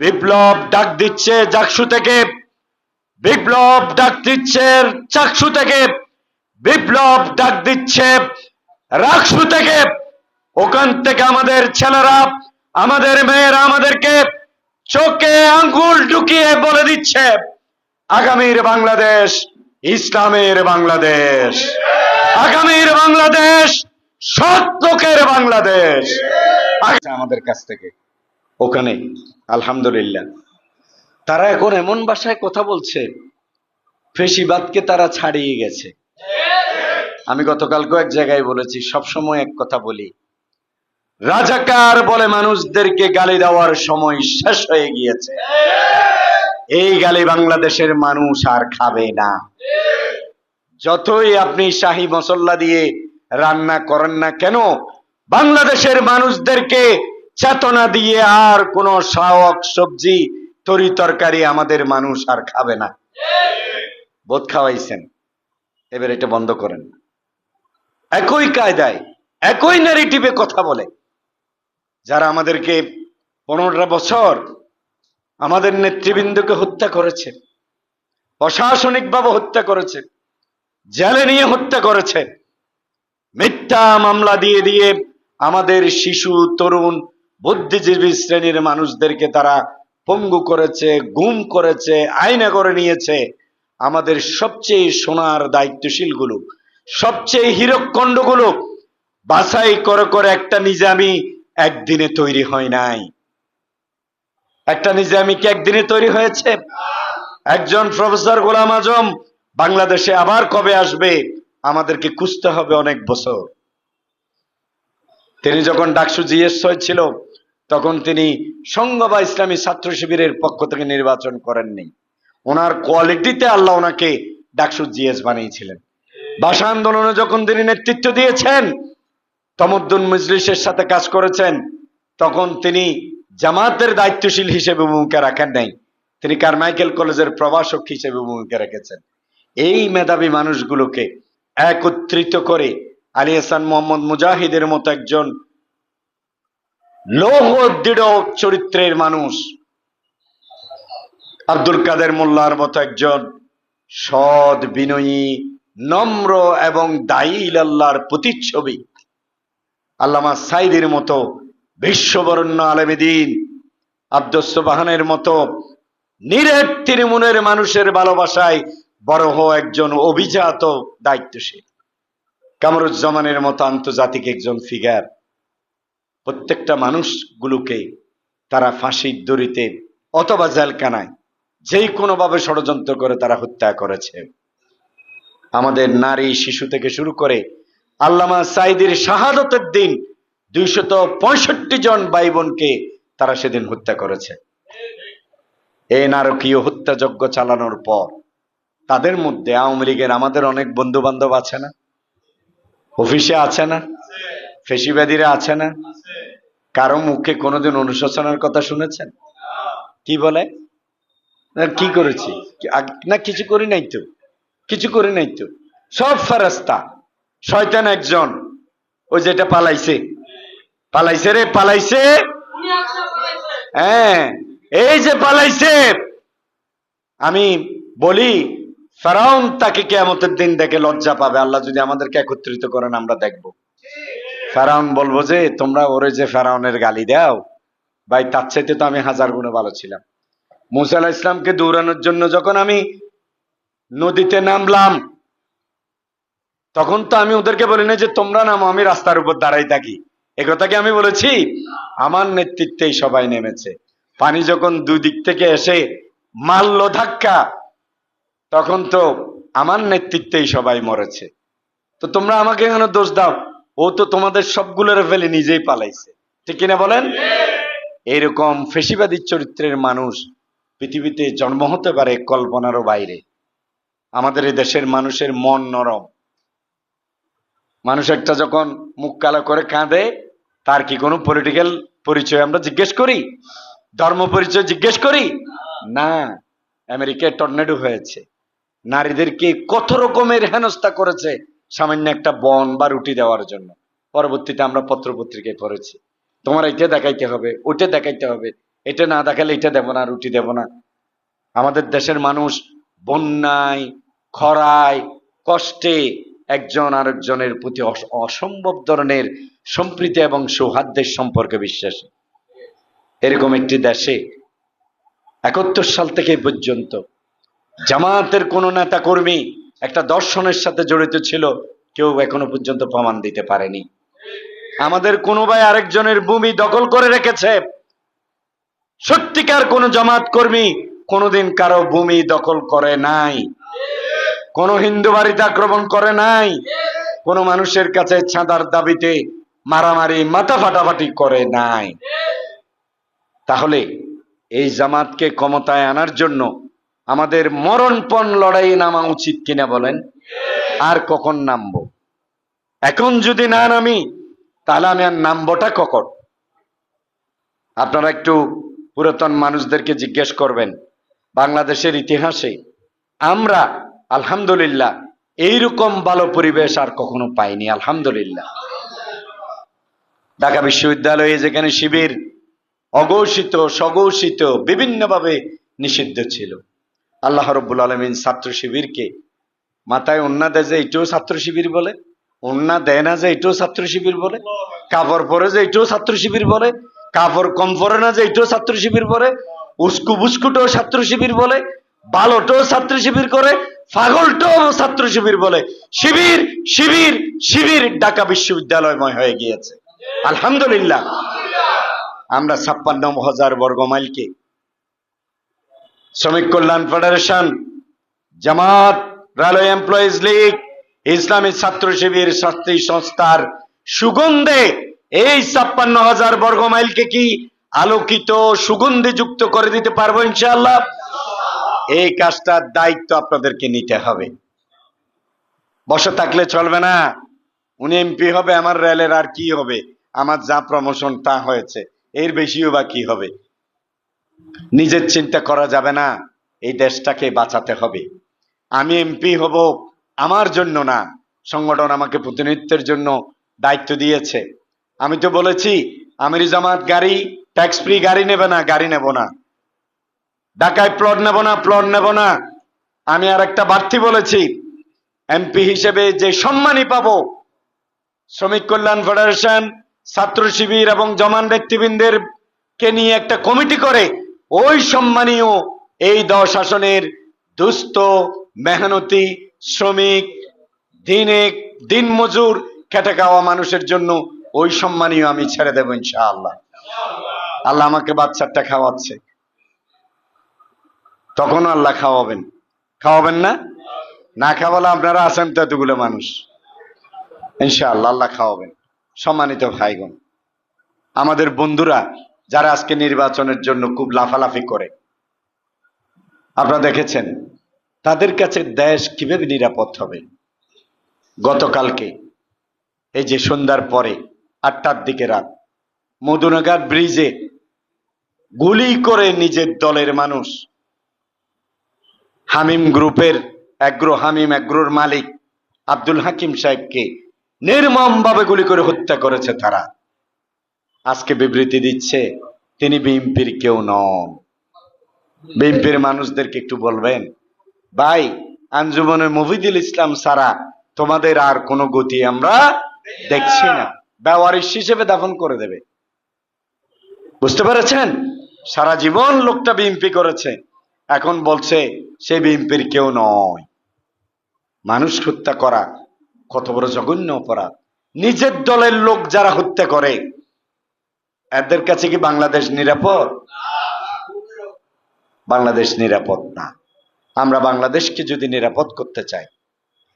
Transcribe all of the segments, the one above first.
বিপ্লব ডাক দিচ্ছে জাকসু থেকে। বিপ্লব ডাক দিচ্ছে চাকসু থেকে। বিপ্লব ডাক দিচ্ছে রাকসু থেকে। ওখান থেকে আমাদের ছেলেরা, আমাদের মেয়েরা আমাদেরকে চোখে আঙ্গুল ঢুকিয়ে বলে দিচ্ছে, আগামীর বাংলাদেশ ইসলামের বাংলাদেশ। আগামীর বাংলাদেশ সৎ লোকের বাংলাদেশ আমাদের কাছ থেকে ওখানে আলহামদুলিল্লাহ। তারা এখন এমন ভাষায় কথা বলছে, ফেসিবাদকে তারা ছাড়িয়ে গেছে। আমি গতকালকে এক জায়গায় বলেছি, সবসময় এক কথা বলি, রাজাকার বলে মানুষদেরকে গালি দেওয়ার সময় শেষ হয়ে গিয়েছে। এই গালি বাংলাদেশের মানুষ আর খাবে না। যতই আপনি শাহী মশল্লা দিয়ে রান্না করেন না কেন, বাংলাদেশের মানুষদেরকে চেতনা দিয়ে আর কোন শাক সবজি, তরি তরকারি আমাদের মানুষ আর খাবে না। বোধ খাওয়াইছেন। এবার এটা বন্ধ করেন। একই কায়দায়, একই ন্যারেটিভে কথা বলে। যারা আমাদেরকে পনেরোটা বছর আমাদের নেতৃবৃন্দকে হত্যা করেছে, প্রশাসনিকভাবে হত্যা করেছে, জেলে নিয়ে হত্যা করেছে, মিথ্যা মামলা দিয়ে দিয়ে আমাদের শিশু, তরুণ বুদ্ধিজীবী শ্রেণির মানুষদেরকে তারা পঙ্গু করেছে, গুম করেছে, আয়না করে নিয়েছে। আমাদের সবচেয়ে সোনার দায়িত্বশীলগুলো সবচেয়ে হীরকখণ্ডগুলো বাছাই করে করে একটা নিজামি একদিনে তৈরি হয় নাই। একটা নিজামি কি একদিনে তৈরি হয়েছে? একজন প্রফেসর গোলাম আজম বাংলাদেশে আবার কবে আসবে? আমাদেরকে খুঁজতে হবে অনেক বছর। তিনি যখন ডাকসু জিএস ছিল তখন তিনি সংঘ বা ইসলামী ছাত্র শিবিরের পক্ষ থেকে নির্বাচন করেননি। ওনার কোয়ালিটিতে আল্লাহ ওনাকে ডাকসু জিএস বানিয়েছিলেন। ভাষা আন্দোলনে যখন তিনি নেতৃত্ব দিয়েছেন, তমদ্দুন মজলিসের সাথে কাজ করেছেন, তখন তিনি জামাতের দায়িত্বশীল হিসেবে ভূমিকা রাখেন নাই। তিনি কারমাইকেল কলেজের প্রভাষক হিসেবে ভূমিকা রেখেছেন। এই মেধাবী মানুষগুলোকে একত্রিত করে আলী হাসান মোহাম্মদ মুজাহিদের মতো একজন লৌহ দৃঢ় চরিত্রের মানুষ। আব্দুল কাদের মোল্লার মতো একজন সৎ, বিনয়ী, নম্র এবং দায়ী আল্লাহর প্রতিচ্ছবি। আল্লামা সাইদের মতো বিশ্ববরণ্য আলেমেদিন, আব্দুস বাহানের মতো নিরেট তৃণমূলের মানুষের ভালোবাসায় বড় হো একজন অভিজাত দায়িত্বশীল। কামরুজ্জামানের মতো আন্তর্জাতিক একজন ফিগার প্রত্যেকটা মানুষগুলোকে তারা ফাঁসির দড়িতে অথবা জেলখানায় যেই কোনোভাবে ষড়যন্ত্র করে তারা হত্যা করেছে। আমাদের নারী শিশু থেকে শুরু করে আল্লামা সাইদির শাহাদতের দিন দুইশত পঁয়ষট্টি জন ভাই বোনকে তারা সেদিন হত্যা করেছে। এই নারকীয় হত্যাযজ্ঞ চালানোর পর তাদের মধ্যে আওয়ামী লীগের আমাদের অনেক বন্ধু বান্ধব আছে না? অফিসে আছে না? ফেসিবাদীরা আছে না? কারও মুখে কোনোদিন অনুশোচনার কথা শুনেছেন? কি বলে? কি করেছি? না, কিছু করি নাই তো। কিছু করি নাই তো। সব ফেরস্তা শয়তান একজন। ওই যেটা পালাইছে। পালাইছে রে, পালাইছে। হ্যাঁ এই যে পালাইছে। আমি বলি, ফেরাউন তাকে কেয়ামতের দিন দেখে লজ্জা পাবে। আল্লাহ যদি আমাদেরকে একত্রিত করেন, আমরা দেখব। ফেরাউন বলব যে, তোমরা ওরে যে ফেরাউনের গালি দাও, ভাই, তার চাইতে তো আমি হাজার গুণে ভালো ছিলাম। মুসা ইসলামকে দৌড়ানোর জন্য যখন আমি নদীতে নামলাম, তখন তো আমি ওদেরকে বলি না যে, তোমরা নামো, আমি রাস্তার উপর দাঁড়াই থাকি। একথা কি আমি বলেছি? আমার নেতৃত্বেই সবাই নেমেছে। পানি যখন দুই দিক থেকে এসে মারল ধাক্কা, তখন তো আমার নেতৃত্বেই সবাই মরেছে। তো তোমরা আমাকে কেন দোষ দাও। ও তো তোমাদের সবগুলোর ফেলে নিজেই পালাইছে। ঠিক কিনা বলেন? এরকম ফেসিবাদী চরিত্রের মানুষ পৃথিবীতে জন্ম হতে পারে কল্পনারও বাইরে। আমাদের এই দেশের মানুষের মন নরম। মানুষ একটা যখন মুখ কালো করে কাঁদে, তার কি কোনো পলিটিক্যাল পরিচয় আমরা জিজ্ঞেস করি? ধর্ম পরিচয় জিজ্ঞেস করি? না। আমেরিকায় টর্নেডো হয়েছে। নারীদেরকে কত রকমের হেনস্থা করেছে? সামান্য একটা বন বা রুটি দেওয়ার জন্য। পরবর্তীতে আমরা পত্র পত্রিকায় পড়েছি। তোমার এটা দেখাইতে হবে ওটা দেখাইতে হবে। এটা না দেখালে এটা দেব না, রুটি দেব না। আমাদের দেশের মানুষ বন্যায়, খরায়, কষ্টে একজন আরেকজনের প্রতি অস- অসম্ভব ধরনের সম্প্রীতি এবং সৌহার্দ্যের সম্পর্কে বিশ্বাসী। এরকম একটি দেশে একাত্তর সাল থেকে পর্যন্ত জামাতের কোন নেতা কর্মী একটা দর্শনের সাথে জড়িত ছিল, কেউ এখনও পর্যন্ত প্রমাণ দিতে পারেনি। আমাদের কোনো ভাই আরেকজনের ভূমি দখল করে রেখেছে। সত্যিকার কোন জামাত কর্মী কোনোদিন কারও ভূমি দখল করে নাই। কোন হিন্দু বাড়িতে আক্রমণ করে নাই। কোন মানুষের কাছে ছাঁদার দাবিতে মারামারি, মাথা ফাটাফাটি করে নাই। তাহলে এই জামাতকে ক্ষমতায় আনার জন্য আমাদের মরণপণ লড়াই নামা উচিত কিনা বলেন? আর কখন নামবো? এখন যদি না নামি, তাহলে আমি আর নামবোটা কখন? আপনারা একটু পুরাতন মানুষদেরকে জিজ্ঞেস করবেন, বাংলাদেশের ইতিহাসে আমরা, আলহামদুলিল্লাহ, এইরকম ভালো পরিবেশ আর কখনো পাইনি, আলহামদুলিল্লাহ। ঢাকা বিশ্ববিদ্যালয়ে যেখানে শিবির অঘোষিত, স্বঘোষিত, বিভিন্নভাবে নিষিদ্ধ ছিল। আল্লাহ রব্বুল আলমিন ছাত্র শিবিরকে মাথায় অন্যা দেয় যে এটাও ছাত্র শিবির বলে অন্যা দেয় না যে এটাও ছাত্র শিবির বলে কাপড় পরে যে এটাও ছাত্র শিবির বলে কাপড় কম পরে না যে এটাও ছাত্র শিবির বলে, উস্কু বুস্কুটাও ছাত্র শিবির বলে, বালোটাও ছাত্র শিবির করে, পাগলটাও ছাত্র শিবির বলে। শিবির শিবির শিবির ঢাকা বিশ্ববিদ্যালয়ময় হয়ে গিয়েছে। আলহামদুলিল্লাহ। আমরা ছাপ্পান্ন হাজার বর্গ মাইলকে শ্রমিক কল্যাণ federation, Jamaat railway employees league, Islami Chhatra Shibir ছাত্রী সংস্থার সুগন্ধে এই ছাপ্পান্ন হাজার বর্গ মাইলকে কি আলোকিত সুগন্ধি যুক্ত করে দিতে পারব ইনশাআল্লাহ? এই কাজটার দায়িত্ব আপনাদেরকে নিতে হবে। বসে থাকলে চলবে না। উনি এমপি হবে, আমার রেলের আর কি হবে? আমার যা প্রমোশন তা হয়েছে। এর বেশিও বা কি হবে? নিজের চিন্তা করা যাবে না, এই দেশটাকে বাঁচাতে হবে। আমি এমপি হব আমার জন্য না, সংগঠন আমাকে প্রতিনিধিত্বের জন্য দায়িত্ব দিয়েছে। আমি তো বলেছি, আমির জামাত গাড়ি ট্যাক্স ফ্রি গাড়ি নেবে না, গাড়ি নেব না। ঢাকায় প্লট নেব না প্লট নেব না। আমি আর একটা বাড়তি বলেছি, এমপি হিসেবে যে সম্মানই পাবো, শ্রমিক কল্যাণ ফেডারেশন, ছাত্র শিবির এবং জমান ব্যক্তিবৃন্দের কে নিয়ে একটা কমিটি করে ওই সম্মানীয় এই দশ আসনের দুস্থ, মেহনতি, শ্রমিক, দিনে মজুর খেটে খাওয়া মানুষের জন্য ওই সম্মানীয় আমি ছেড়ে দেবো ইনশাআল্লাহ। আল্লাহ আমাকে বাচ্চাটা খাওয়াচ্ছে। তখন আল্লাহ খাওয়াবেন। খাওয়াবেন না? না খাওয়ালে আপনারা আছেন তো এতগুলো মানুষ। ইনশাআল্লাহ আল্লাহ খাওয়াবেন। সম্মানিত ভাইগণ, আমাদের বন্ধুরা যারা আজকে নির্বাচনের জন্য খুব লাফালাফি করে, আপনারা দেখেছেন, তাদের কাছে দেশ কীভাবে নিরাপদ হবে? গতকালকে, এই যে সন্ধ্যার পরে, আটটার দিকে রাত, মধুনগর ব্রিজে গুলি করে নিজের দলের মানুষ, হামিম গ্রুপের অ্যাগ্রো হামিম অ্যাগ্রোর মালিক আব্দুল হাকিম সাহেবকে নির্মম ভাবে গুলি করে হত্যা করেছে তারা। আজকে বিবৃতি দিচ্ছে, তিনি বিএমপির কেউ নন। বিএমপির মানুষদেরকে একটু বলবেন, ভাই আঞ্জুমনের মফিদুল ইসলাম সারা তোমাদের আর কোনো গতি আমরা দেখছি না। ব্যবহারিস হিসেবে দাফন করে দেবে। বুঝতে পেরেছেন? সারা জীবন লোকটা বিএনপি করেছে, এখন বলছে সে বিএমপির কেউ নয়। মানুষ হত্যা করা কত বড় জঘন্য অপরাধ। নিজের দলের লোক যারা হত্যা করে এদের কাছে কি বাংলাদেশ নিরাপদ? বাংলাদেশ নিরাপদ না। আমরা বাংলাদেশকে যদি নিরাপদ করতে চাই,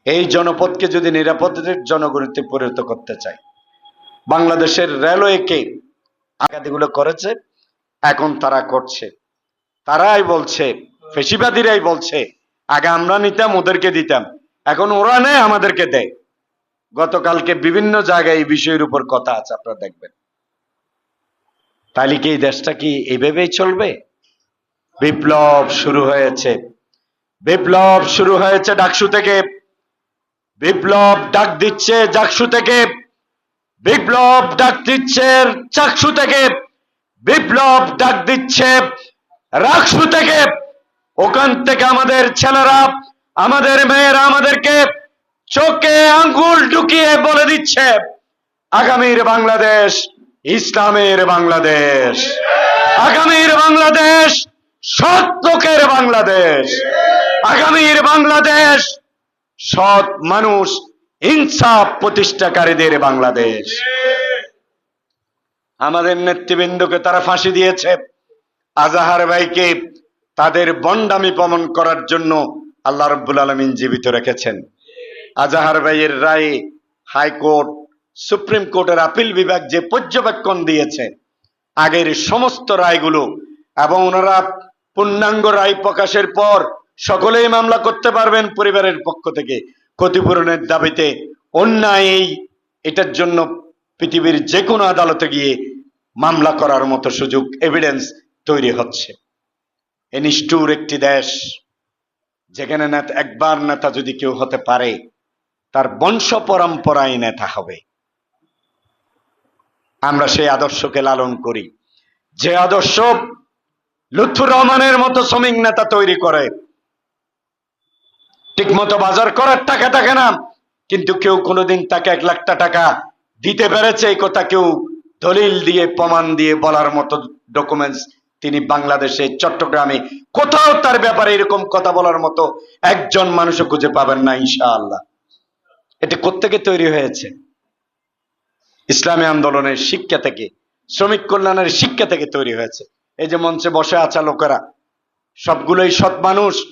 এই জনপদকে যদি নিরাপদের জনগণিতে পরিণত করতে চাই, বাংলাদেশের রেলওয়েকে আগাদিগুলো করেছে, এখন তারা করছে। তারাই বলছে, ফেসিবাদীরাই বলছে, আগে আমরা নিতাম, ওদেরকে দিতাম, এখন ওরা নেয় আমাদেরকে দেয়। গতকালকে বিভিন্ন জায়গায় এই বিষয়ের উপর কথা আছে, আপনারা দেখবেন। তাহলে কি এই দেশটা কি এইভাবেই চলবে? বিপ্লব শুরু হয়েছে। বিপ্লব শুরু হয়েছে ডাকসু থেকে। বিপ্লব ডাক দিচ্ছে জাকসু থেকে। বিপ্লব ডাক দিচ্ছে চাকসু থেকে। বিপ্লব ডাক দিচ্ছে রাকসু থেকে। ওখান থেকে আমাদের ছেলেরা, আমাদের মেয়েরা আমাদেরকে চোখে আঙ্গুল ঢুকিয়ে বলে দিচ্ছে, আগামীর বাংলাদেশ ইসলামের বাংলাদেশ। আগামীর বাংলাদেশ সৎ লোকের বাংলাদেশ। আগামীর বাংলাদেশ, সৎ মানুষ, ইনসাফ প্রতিষ্ঠাকারীদের বাংলাদেশ। আমাদের নেতৃবৃন্দকে তারা ফাঁসি দিয়েছে। আজাহার ভাইকে তাদের বন্ডামি প্রমাণ করার জন্য আল্লাহ রব্বুল আলমিন জীবিত রেখেছেন। আজাহার ভাইয়ের রায়ে হাইকোর্ট সুপ্রিম কোর্টের আপিল বিভাগ যে পর্যবেক্ষণ দিয়েছে, আগের সমস্ত রায়গুলো এবং ওনারা পূর্ণাঙ্গ রায় প্রকাশের পর সকলেই মামলা করতে পারবেন পরিবারের পক্ষ থেকে। ক্ষতিপূরণের দাবিতে অন্যায় এটার জন্য পৃথিবীর যে কোনো আদালতে গিয়ে মামলা করার মতো সুযোগ এভিডেন্স তৈরি হচ্ছে। এ নিষ্ঠুর একটি দেশ, যেখানে নেতা, একবার নেতা যদি কেউ হতে পারে, তার বংশ পরম্পরায় নেতা হবে। আমরা সেই আদর্শকে লালন করি। যে আদর্শ লুৎফুর রহমানের মতো শ্রমিক নেতা তৈরি করে ঠিক মতো বাজার করার টাকা থাকে না, কিন্তু কেউ কোনোদিন তাকে এক লাখ টাকা দিতে পেরেছে, এই কথা কেউ দলিল দিয়ে, প্রমাণ দিয়ে বলার মতো ডকুমেন্টস তিনি বাংলাদেশে, চট্টগ্রামে, কোথাও তার ব্যাপারে এরকম কথা বলার মতো একজন মানুষও খুঁজে পাবেন না, ইনশাআল্লাহ। এটা কোত্থেকে তৈরি হয়েছে? ইসলামী আন্দোলনের শিক্ষা থেকে, শ্রমিক কল্যাণের শিক্ষা থেকে তৈরি হয়েছে। এই যে মঞ্চে বসে আছে লোকেরা, সবগুলোই সৎ মানুষ।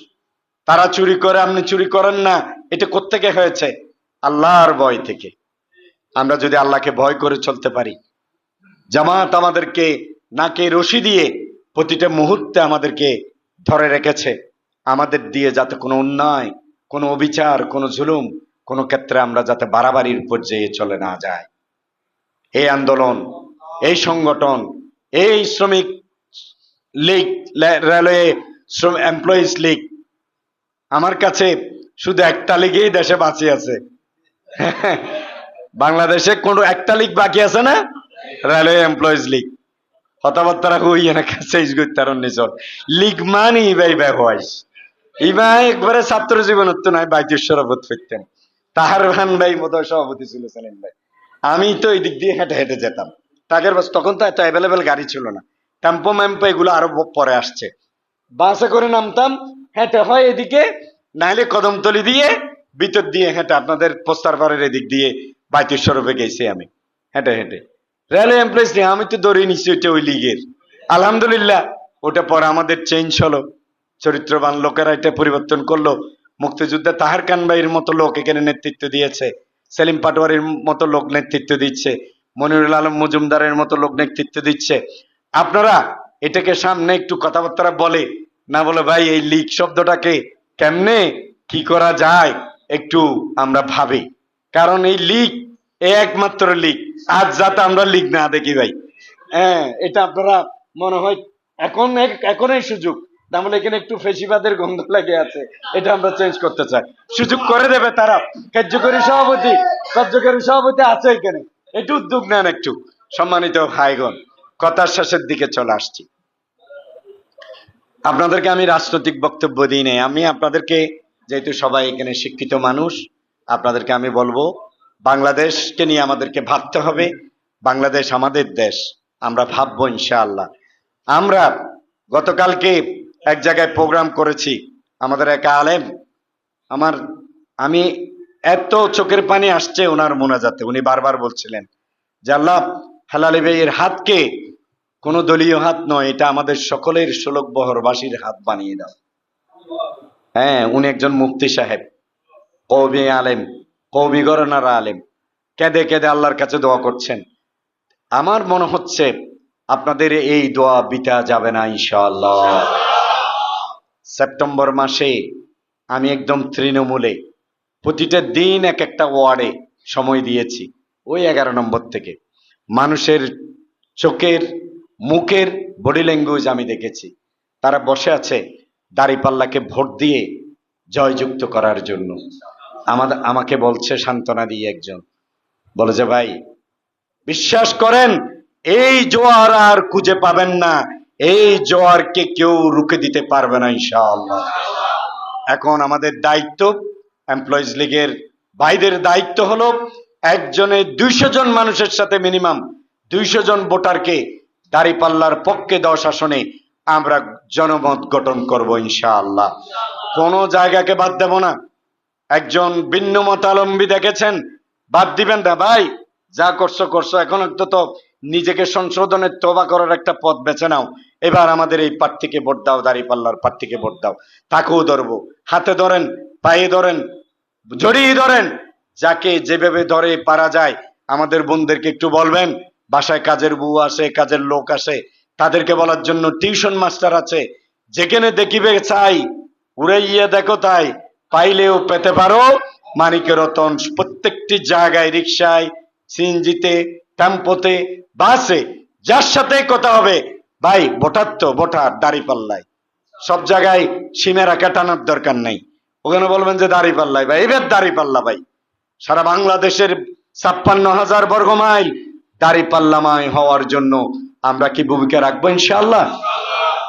তারা চুরি করে, আপনি চুরি করেন না। এটা কোত্থেকে হয়েছে? আল্লাহর ভয় থেকে। আমরা যদি আল্লাহকে ভয় করে চলতে পারি, জামাত আমাদেরকে নাকে রশি দিয়ে প্রতিটা মুহূর্তে আমাদেরকে ধরে রেখেছে। আমাদের দিয়ে যাতে কোনো অন্যায়, কোনো অবিচার, কোনো জুলুম, কোনো ক্ষেত্রে আমরা যাতে বাড়াবাড়ির পর্যায়ে চলে না যায় এই আন্দোলন, এই সংগঠন, এই শ্রমিক লীগ রেলওয়ে শ্রম এমপ্লয়িজ লীগ, আমার কাছে শুধু একটা লিগেই দেশে বাঁচি আছে। বাংলাদেশে কোনো একটা লীগ বাকি আছে না? Railway employees league. কথাবার্তা হই না কাছে লীগ মানে ইবাই বাই হওয়াইস একবারে ছাত্র জীবন তো নাই, বাইতুর সভাপতি ফিরতেন। তাহার ভান ভাই মতো সভাপতি ছিল সেলিম ভাই। আমি তো এই দিক দিয়ে হেঁটে হেঁটে যেতাম। টাকার বাস তখন তো এত অ্যাভেলেবেল গাড়ি ছিল না। টেম্পো ম্যাম্পো এগুলো আরও পরে আসছে। বাসে করে নামতাম, হেঁটে হয় এদিকে, নাইলে কদমতলি দিয়ে, ভিতর দিয়ে হেঁটে আপনাদের পোস্টার পাড়ের এদিক দিয়ে বাইতুর স্বরূপে গেছি আমি, হেঁটে হেঁটে। রেলওয়ে এমপ্লয়িজ নিয়ে আমি তো দৌড়ে নিচ্ছি ওইটা ওই লিগের। আলহামদুলিল্লাহ, ওটা পরে আমাদের চেঞ্জ হলো। চরিত্রবান লোকেরা এটা পরিবর্তন করল। মুক্তিযুদ্ধে তাহার কান ভাইয়ের মতো লোক এখানে নেতৃত্ব দিয়েছে। সেলিম পাটোয়ারির মতো লোক নেতৃত্ব দিচ্ছে, মনিরুল আলম মজুমদারের মতো লোক নেতৃত্ব দিচ্ছে। আপনারা এটাকে সামনে একটু কথাবার্তা বলে, না বলে, ভাই, এই লিগ শব্দটাকে কেমনে কি করা যায়? একটু আমরা ভাবি। কারণ এই লিগ এই একমাত্র লিগ আজ যাতে আমরা লিগ না দেখি ভাই। হ্যাঁ এটা আপনারা মনে হয় এখন এখন এই সুযোগ। তাহলে এখানে একটু ফেসিবাদের গন্ধ লেগে আছে। এটা আমরা চেঞ্জ করতে চাই। সুযোগ করে দেবে তারা। কার্যকরী সভাপতি কার্যকরী সভাপতি আছে এখানে। একটু উদ্যোগ নেন একটু। সম্মানিত ভাইগণ, কথার শেষের দিকে চলে আসছি। আপনাদেরকে আমি রাজনৈতিক বক্তব্য দিই নাই। আমি আপনাদেরকে, যেহেতু সবাই এখানে শিক্ষিত মানুষ, আপনাদেরকে আমি বলব, বাংলাদেশকে নিয়ে আমাদেরকে ভাবতে হবে। বাংলাদেশ আমাদের দেশ। আমরা ভাববো ইনশাআল্লাহ। আমরা গতকালকে এক জায়গায় প্রোগ্রাম করেছি, আমাদের এক আলেম, আমার, আমি এত চোখের পানি আসছে ওনার মোনাজাতে, উনি বারবার বলছিলেন যে আল্লাহ, হালালি ভাইয়ের হাতকে, কোন দলীয় হাত নয়, এটা আমাদের সকলের শোলক বহরবাসীর হাত বানিয়ে দাও। হ্যাঁ উনি একজন মুফতি সাহেব কবি আলেম কবি গরনার আলেম, কেঁদে কেঁদে আল্লাহর কাছে দোয়া করছেন। আমার মনে হচ্ছে আপনাদের এই দোয়া বিতা যাবে না, ইনশাআল্লাহ। সেপ্টেম্বর মাসে আমি একদম তৃণমূলে, প্রতিটা দিন এক একটা ওয়ার্ডে সময় দিয়েছি, ওই এগারো নম্বর থেকে। মানুষের চোখের, মুখের বডি ল্যাঙ্গুয়েজ আমি দেখেছি। তারা বসে আছে দাড়িপাল্লাকে ভোট দিয়ে জয়যুক্ত করার জন্য। আমাদের আমাকে বলছে, সান্ত্বনা দিয়ে একজন। বলে যে, ভাই, বিশ্বাস করেন, এই জোয়ার আর খুঁজে পাবেন না। এই জোয়ারকে কেউ রুখে দিতে পারবে না, ইনশাআল্লাহ। এখন আমাদের দায়িত্ব এমপ্লয়িজ লীগের ভাইদের দায়িত্ব হলো একজনে দুইশো জন মানুষের সাথে মিনিমাম দুইশো জন ভোটারকে দাঁড়িপাল্লার পক্ষে দশ আসনে আমরা জনমত গঠন করব, ইনশাআল্লাহ। কোন জায়গাকে বাদ দেব না। একজন ভিন্ন মতালম্বী দেখেছেন, বাদ দিবেন না। ভাই, যা করছ করছ। এখন তো নিজেকে সংশোধনের তোবা করার একটা পথ বেছে নাও। এবার আমাদের এই প্রার্থীকে ভোট দাও দাঁড়িয়ে পাল্লার প্রার্থীকে ভোট দাও। তাকেও ধরবো। হাতে ধরেন, পায়ে ধরেন, জড়িয়ে ধরেন। যাকে যেভাবে ধরে পারা যায়, আমাদের বোনদেরকে একটু বলবেন, বাসায় কাজের বউ আসে, কাজের লোক আসে, তাদেরকে বলার জন্য টিউশন মাস্টার আছে। যেখানে দেখিবে চাই, উড়াইয়া দেখো তাই, পাইলেও পেতে পারো। মানিকের রতন প্রত্যেকটি জায়গায় রিক্সায় সিএনজিতে, টেম্পোতে, বাসে, যার সাথে কথা হবে ভাই, ভোটার তো, ভোটার, দাড়ি পাল্লায়। সব জায়গায় সীমেরা কাটানোর দরকার নেই। ওখানে বলবেন যে দাড়ি পাল্লাই ভাই, এবার দাড়ি পাল্লা ভাই। সারা বাংলাদেশের ছাপ্পান্ন হাজার বর্গ মাইল দাড়ি পাল্লামায় হওয়ার জন্য আমরা কি ভূমিকা রাখব, ইনশাআল্লাহ?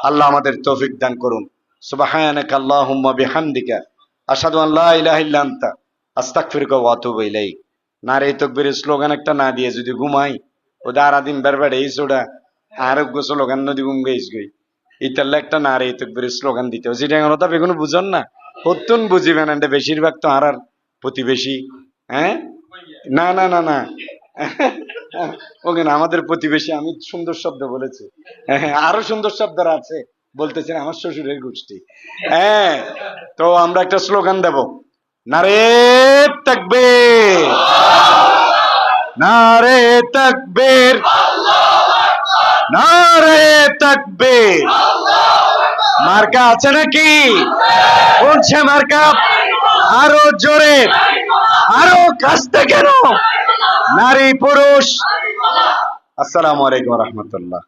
আল্লাহ আমাদের তৌফিক দান করুন। সুবহানাকা আল্লাহুম্মা বিহামদিকা। আন লা ইলাহা ইল্লা আনতা। আস্তাগফিরুকা ওয়া আতুবু ইলাইক। নারে তকবীরের স্লোগান একটা না দিয়ে যদি ঘুমাই, ও দারা দিন বেরবেড়ে এই সোডা। আরোগ্য স্লোগান নদী ঘুম গেইস গই ইতাল্লা একটা নারে তকবীরের স্লোগান দিতে। হবে যেটা কথা বেগুনো বুঝন না। হতুন বুঝিবেন এন্ড বেশিরভাগ তো আর প্রতিবেশী হ্যাঁ? না না না না। ওকে না আমাদের প্রতিবেশী আমি সুন্দর শব্দ বলেছি। আরও সুন্দর শব্দ আছে, বলতেছেন আমার শ্বশুরের গোষ্ঠী। হ্যাঁ তো আমরা একটা স্লোগান দেব। নারে তাকবীর। নারে তাকবীর। মার্কা আছে নাকি? বলছে মার্কা, আরও জোরে। আরও কাছতে কেন? নারী পুরুষ। আসসালাম আলাইকুম রহমতুল্লাহ।